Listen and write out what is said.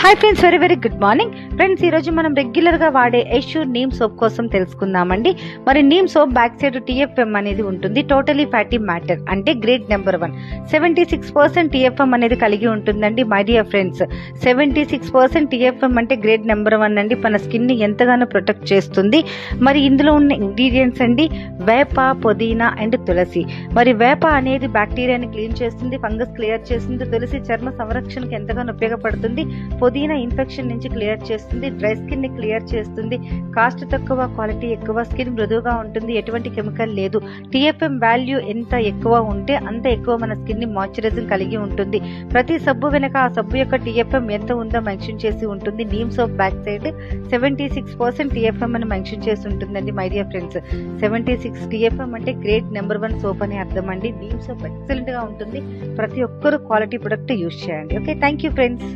Hi friends very very good morning friends ఈరోజు మనం రెగ్యులర్గా వాడే ఎష్యూర్ నీమ్ సోప్ కోసం తెలుసుకుందామండి. మరి neem soap back side TFM అనేది ఉంటుంది. టోటలీ ఫ్యాటీ మ్యాటర్ అంటే grade number one seventy six percent TFM అనేది కలిగి ఉంటుందండి my dear friends seventy six percent TFM అంటే గ్రేడ్ నెంబర్ వన్ అండి. మన స్కిన్ని ఎంతగానో ప్రొటెక్ట్ చేస్తుంది. మరి ఇందులో ఉన్న ఇంగ్రీడియంట్స్ అండి వేప పుదీనా అండ్ తులసి. మరి వేప అనేది బ్యాక్టీరియాని క్లీన్ చేస్తుంది ఫంగస్ క్లియర్ చేస్తుంది. తులసి చర్మ సంరక్షణకు ఎంతగానో ఉపయోగపడుతుంది. పుదీనా ఇన్ఫెక్షన్ నుంచి క్లియర్ చేస్తుంది డ్రై స్కిన్ని క్లియర్ చేస్తుంది కాస్ట్ తక్కువ క్వాలిటీ ఎక్కువ స్కిన్ మృదువుగా ఉంటుంది ఎటువంటి కెమికల్ లేదు. టిఎఫ్ఎం వాల్యూ ఎంత ఎక్కువ ఉంటే అంత ఎక్కువ మన స్కిన్ని మాయిశ్చరైజింగ్ కలిగి ఉంటుంది. ప్రతి సబ్బు వెనక ఆ సబ్బు యొక్క టిఎఫ్ఎం ఎంత ఉందో మెన్షన్ చేసి ఉంటుంది. Neem soap back side seventy six percent TFM అని మెన్షన్ చేసి ఉంటుందండి my dear friends. Seventy six TFM అంటే గ్రేట్ నెంబర్ వన్ సోప్ అని అర్థం అండి. నీమ్ సోప్ ఎక్సలెంట్గా ఉంటుంది. ప్రతి ఒక్కరు క్వాలిటీ ప్రొడక్ట్ యూజ్ చేయండి. Okay thank you friends.